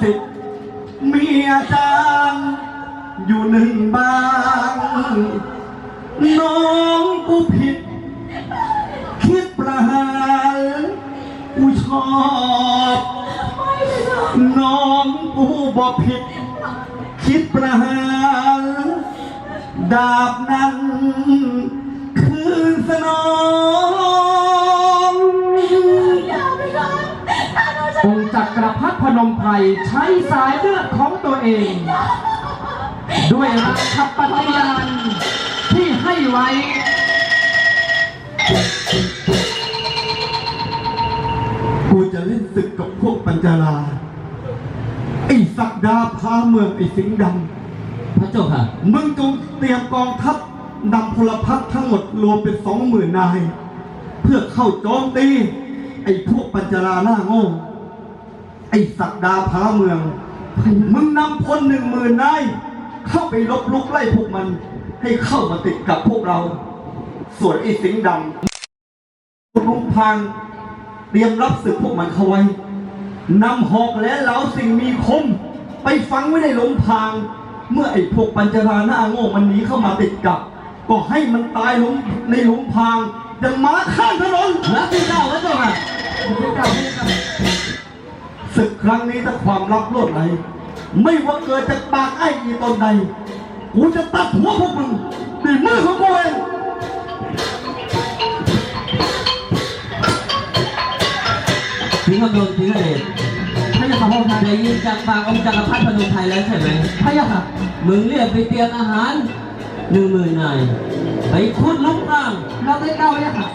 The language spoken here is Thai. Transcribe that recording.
สิทธิ์เมียจางอยู่หนึ่งบาง น้องกูผิด คิดประหารกูชอบ น้องกูบอกผิด คิดประหารดาบนั้น คืนสนอง องค์จักรพรรดิพนมไพรใช้สายเลือดของตัวเอง ด้วยรักขับปฏิญาณที่ให้ไว้ กูจะเล่นศึกกับพวกปัญจาลาไอ้สักดาพาเมืองไอ้สิงห์ดพระเจ้าค่ะำมึงจงเตรียมกองทัพนำพลพรรคทั้งหมดรวมเป็นสองหมื่นนาย เพื่อเข้าโจมตีไอ้พวกปัญจาลาหน้าโง่ไอ้สักดาพาเมือง มึงนำพลหนึ่งหมื่นนายเข้าไปลบลุกไล่พวกมัน ให้เข้ามาติดกับพวกเรา ส่วนไอ้สิงห์ดำลุงพางเตรียมรับศึกพวกมันเข้าไว้นำหอกและเหลาสิ่งมีคม ไปฝังไว้ในหลุมพาง เมื่อไอ้พวกปัญจราหน้าโง่มันหนีเข้ามาติดกับ ก็ให้มันตายลุมในหลุมพางอย่างหมาข้างถนนรักที่เจ้าพระเจ้าค่ะ ศึกครั้งนี้ถ้าความลับโลดไหลไม่ว่าเกิดจากปากไอ้อีตนใด กูจะตัดหัวพวกมึงด้วยมือของกูเองถึงกำลังถึงอะไรพระเจ้าค่ะพระองค์ท่านได้ยินจากปากองค์จักรพรรดิพนมไทยแล้วใช่ไหมพระยาค่ะมึงเรียกไปเตรียมอาหารหนึ่งหมื่นนายไปขุดลุกร่างเราได้เก้าพระยาค่ะ